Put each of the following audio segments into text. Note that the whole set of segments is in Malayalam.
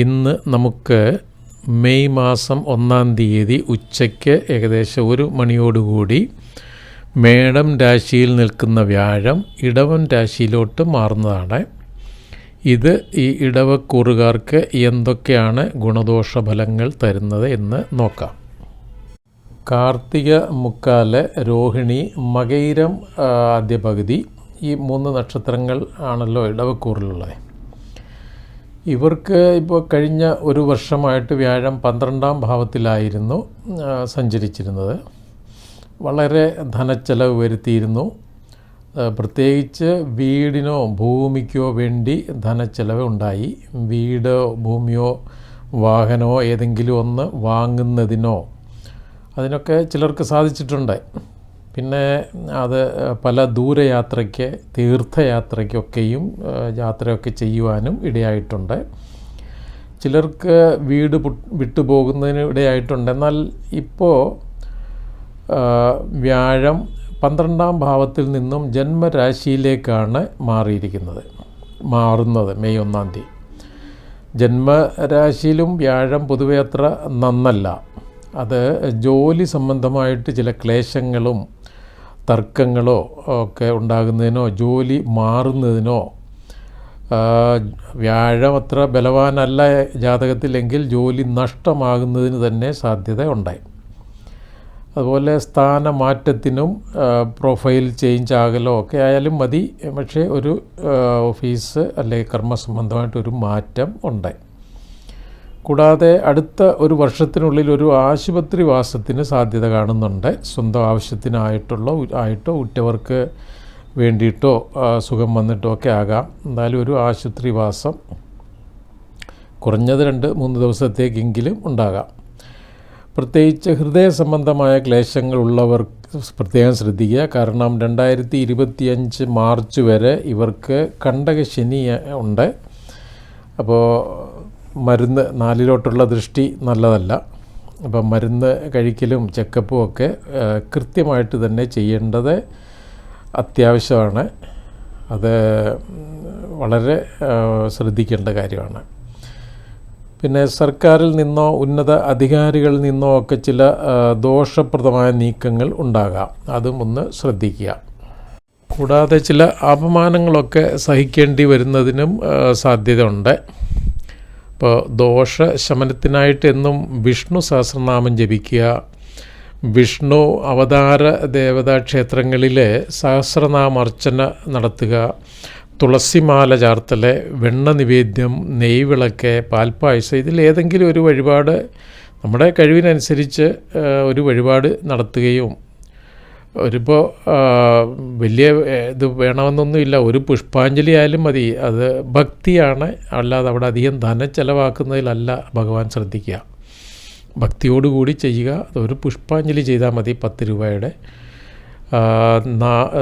ഇന്ന് നമുക്ക് മെയ് മാസം ഒന്നാം തീയതി ഉച്ചയ്ക്ക് ഏകദേശം ഒരു മണിയോടുകൂടി മേടം രാശിയിൽ നിൽക്കുന്ന വ്യാഴം ഇടവൻ രാശിയിലോട്ട് മാറുന്നതാണ്. ഇത് ഈ ഇടവക്കൂറുകാർക്ക് എന്തൊക്കെയാണ് ഗുണദോഷ ഫലങ്ങൾ തരുന്നത് എന്ന് നോക്കാം. കാർത്തിക മുക്കാൽ രോഹിണി മകൈരം ആദ്യ പകുതി ഈ മൂന്ന് നക്ഷത്രങ്ങൾ ആണല്ലോ ഇടവക്കൂറിലുള്ളത്. ഇവർക്ക് ഇപ്പോൾ കഴിഞ്ഞ ഒരു വർഷമായിട്ട് വ്യാഴം പന്ത്രണ്ടാം ഭാവത്തിലായിരുന്നു സഞ്ചരിച്ചിരുന്നത്. വളരെ ധനച്ചെലവ് വരുത്തിയിരുന്നു. പ്രത്യേകിച്ച് വീടിനോ ഭൂമിക്കോ വേണ്ടി ധനച്ചെലവ് ഉണ്ടായി. വീടോ ഭൂമിയോ വാഹനമോ ഏതെങ്കിലും ഒന്ന് വാങ്ങുന്നതിനോ അതിനൊക്കെ ചിലർക്ക് സാധിച്ചിട്ടുണ്ട്. പിന്നെ അത് പല ദൂരയാത്രയ്ക്ക് തീർത്ഥയാത്രയ്ക്കൊക്കെയും യാത്രയൊക്കെ ചെയ്യുവാനും ഇടയായിട്ടുണ്ട്. ചിലർക്ക് വീട് വിട്ടുപോകുന്നതിന് ഇടയായിട്ടുണ്ട്. എന്നാൽ ഇപ്പോൾ വ്യാഴം പന്ത്രണ്ടാം ഭാവത്തിൽ നിന്നും ജന്മരാശിയിലേക്കാണ് മാറിയിരിക്കുന്നത്. മാറുന്നത് മെയ് ഒന്നാം തീയതി. ജന്മരാശിയിലും വ്യാഴം പൊതുവെ അത്ര നന്നല്ല. അത് ജോലി സംബന്ധമായിട്ട് ചില ക്ലേശങ്ങളും തർക്കങ്ങളോ ഒക്കെ ഉണ്ടാകുന്നതിനോ ജോലി മാറുന്നതിനോ വ്യാഴം അത്ര ബലവാനല്ല ജാതകത്തിലെങ്കിൽ ജോലി നഷ്ടമാകുന്നതിന് തന്നെ സാധ്യത ഉണ്ടായി അതുപോലെ സ്ഥാനമാറ്റത്തിനും പ്രൊഫൈൽ ചേഞ്ച് ആകലോ ഒക്കെ ആയാലും മതി. പക്ഷേ ഒരു ഓഫീസ് അല്ലെങ്കിൽ കർമ്മസംബന്ധമായിട്ടൊരു മാറ്റം ഉണ്ടായി. കൂടാതെ അടുത്ത ഒരു വർഷത്തിനുള്ളിൽ ഒരു ആശുപത്രി വാസത്തിന് സാധ്യത കാണുന്നുണ്ട്. സ്വന്തം ആവശ്യത്തിനായിട്ടുള്ള ആയിട്ടോ ഉറ്റവർക്ക് വേണ്ടിയിട്ടോ സുഖം വന്നിട്ടോ ഒക്കെ ആകാം. എന്നാലും ഒരു ആശുപത്രി വാസം കുറഞ്ഞത് രണ്ട് മൂന്ന് ദിവസത്തേക്കെങ്കിലും ഉണ്ടാകാം. പ്രത്യേകിച്ച് ഹൃദയ സംബന്ധമായ ക്ലേശങ്ങൾ ഉള്ളവർ പ്രത്യേകം ശ്രദ്ധിക്കുക. കാരണം രണ്ടായിരത്തി ഇരുപത്തിയഞ്ച് മാർച്ച് വരെ ഇവർക്ക് കണ്ടകശനി ഉണ്ട്. അപ്പോൾ മരുന്ന് നാലിലോട്ടുള്ള ദൃഷ്ടി നല്ലതല്ല. അപ്പം മരുന്ന് കഴിക്കലും ചെക്കപ്പും ഒക്കെ കൃത്യമായിട്ട് തന്നെ ചെയ്യേണ്ടത് അത്യാവശ്യമാണ്. അത് വളരെ ശ്രദ്ധിക്കേണ്ട കാര്യമാണ്. പിന്നെ സർക്കാരിൽ നിന്നോ ഉന്നത അധികാരികളിൽ നിന്നോ ഒക്കെ ചില ദോഷപ്രദമായ നീക്കങ്ങൾ ഉണ്ടാകാം. അതും ഒന്ന് ശ്രദ്ധിക്കുക. കൂടാതെ ചില അപമാനങ്ങളൊക്കെ സഹിക്കേണ്ടി വരുന്നതിനും സാധ്യതയുണ്ട്. ഇപ്പോൾ ദോഷ ശമനത്തിനായിട്ട് എന്നും വിഷ്ണു സഹസ്രനാമം ജപിക്കുക. വിഷ്ണു അവതാര ദേവതാ ക്ഷേത്രങ്ങളിലെ സഹസ്രനാമർച്ചന നടത്തുക. തുളസിമാല ചാർത്തൽ വെണ്ണ നിവേദ്യം നെയ്വിളക്ക് പാൽപ്പായസം ഇതിലേതെങ്കിലും ഒരു വഴിപാട് നമ്മുടെ കഴിവിനനുസരിച്ച് ഒരു വഴിപാട് നടത്തുകയും ഒരിപ്പോൾ വലിയ ഇത് വേണമെന്നൊന്നുമില്ല. ഒരു പുഷ്പാഞ്ജലി ആയാലും മതി. അത് ഭക്തിയാണ്. അല്ലാതെ അവിടെ അധികം ധന ചെലവാക്കുന്നതിലല്ല ഭഗവാൻ ശ്രദ്ധിക്കുക. ഭക്തിയോടുകൂടി ചെയ്യുക. അതൊരു പുഷ്പാഞ്ജലി ചെയ്താൽ മതി പത്ത് രൂപയുടെ.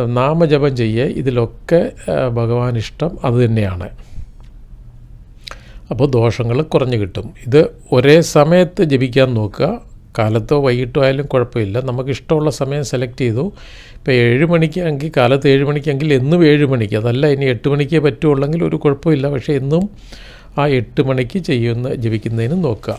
നാമജപം ചെയ്യുക. ഇതിലൊക്കെ ഭഗവാൻ ഇഷ്ടം അത് തന്നെയാണ്. അപ്പോൾ ദോഷങ്ങൾ കുറഞ്ഞു കിട്ടും. ഇത് ഒരേ സമയത്ത് ജപിക്കാൻ നോക്കുക. കാലത്തോ വൈകിട്ടോ ആയാലും കുഴപ്പമില്ല. നമുക്ക് ഇഷ്ടമുള്ള സമയം സെലക്ട് ചെയ്തു. ഇപ്പോൾ ഏഴ് മണിക്കാണെങ്കിൽ കാലത്ത് ഏഴ് മണിക്കെങ്കിൽ എന്നും ഏഴ് മണിക്ക്. അതല്ല ഇനി എട്ട് മണിക്കേ പറ്റുള്ളെങ്കിൽ ഒരു കുഴപ്പമില്ല. പക്ഷേ എന്നും ആ എട്ട് മണിക്ക് ചെയ്യുന്ന ജപിക്കുന്നതിന് നോക്കുക.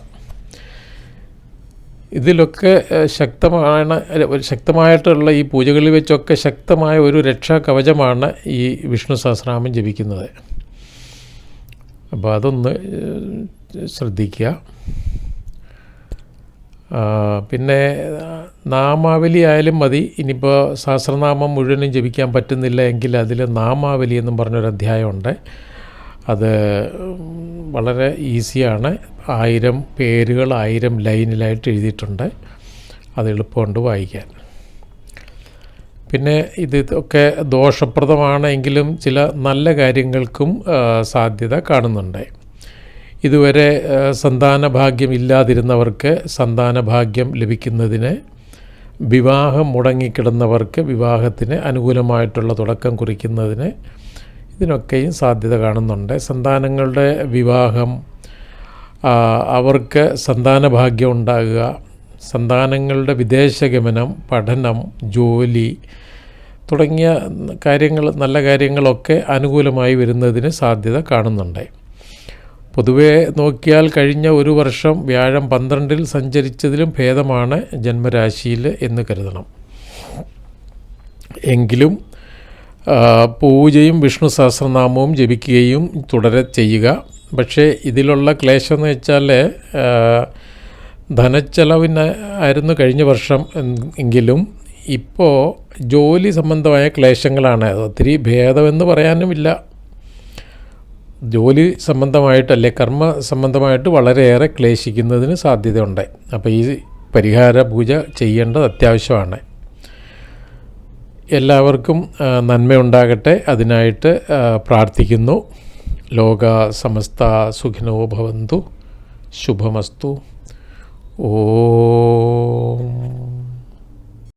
ഇതിലൊക്കെ ശക്തമാണ് ശക്തമായിട്ടുള്ള ഈ പൂജകളിൽ വെച്ചൊക്കെ ശക്തമായ ഒരു രക്ഷാ കവചമാണ് ഈ വിഷ്ണു സഹസ്രനാമം ജപിക്കുന്നത്. അപ്പോൾ അതൊന്ന് ശ്രദ്ധിക്കുക. പിന്നെ നാമാവലി ആയാലും മതി. ഇനിയിപ്പോൾ സഹസ്രനാമം മുഴുവനും ജപിക്കാൻ പറ്റുന്നില്ല എങ്കിൽ അതിൽ നാമാവലി എന്നും പറഞ്ഞൊരു അധ്യായമുണ്ട്. അത് വളരെ ഈസിയാണ്. ആയിരം പേരുകൾ ആയിരം ലൈനിലായിട്ട് എഴുതിയിട്ടുണ്ട്. അത് എളുപ്പമുണ്ട് വായിക്കാൻ. പിന്നെ ഇത് ഒക്കെ ദോഷപ്രദമാണെങ്കിലും ചില നല്ല കാര്യങ്ങൾക്കും സാധ്യത കാണുന്നുണ്ട്. ഇതുവരെ സന്താന ഭാഗ്യം ഇല്ലാതിരുന്നവർക്ക് സന്താന ഭാഗ്യം ലഭിക്കുന്നതിന് വിവാഹം മുടങ്ങിക്കിടന്നവർക്ക് വിവാഹത്തിന് അനുകൂലമായിട്ടുള്ള തുടക്കം കുറിക്കുന്നതിന് ഇതിനൊക്കെയും സാധ്യത കാണുന്നുണ്ട്. സന്താനങ്ങളുടെ വിവാഹം അവർക്ക് സന്താന ഭാഗ്യം ഉണ്ടാകുക സന്താനങ്ങളുടെ വിദേശഗമനം പഠനം ജോലി തുടങ്ങിയ കാര്യങ്ങൾ നല്ല കാര്യങ്ങളൊക്കെ അനുകൂലമായി വരുന്നതിന് സാധ്യത കാണുന്നുണ്ട്. പൊതുവെ നോക്കിയാൽ കഴിഞ്ഞ ഒരു വർഷം വ്യാഴം പന്ത്രണ്ടിൽ സഞ്ചരിച്ചതിലും ഭേദമാണ് ജന്മരാശിയിൽ എന്ന് കരുതണം. എങ്കിലും പൂജയും വിഷ്ണു സഹസ്രനാമവും ജപിക്കുകയും തുടരെ ചെയ്യുക. പക്ഷേ ഇതിലുള്ള ക്ലേശം എന്ന് വെച്ചാൽ ധനച്ചെലവിന് ആയിരുന്നു കഴിഞ്ഞ വർഷം എങ്കിലും ഇപ്പോൾ ജോലി സംബന്ധമായ ക്ലേശങ്ങളാണ്. ഒത്തിരി ഭേദമെന്ന് പറയാനുമില്ല. ജോലി സംബന്ധമായിട്ട് അല്ലെ കർമ്മ സംബന്ധമായിട്ട് വളരെയേറെ ക്ലേശിക്കുന്നതിന് സാധ്യതയുണ്ട്. അപ്പോൾ ഈ പരിഹാര പൂജ ചെയ്യേണ്ടത് അത്യാവശ്യമാണ്. എല്ലാവർക്കും നന്മയുണ്ടാകട്ടെ. അതിനായിട്ട് പ്രാർത്ഥിക്കുന്നു. ലോക സമസ്ത സുഖിനോ ഭവന്തു. ശുഭമസ്തു. ഓം.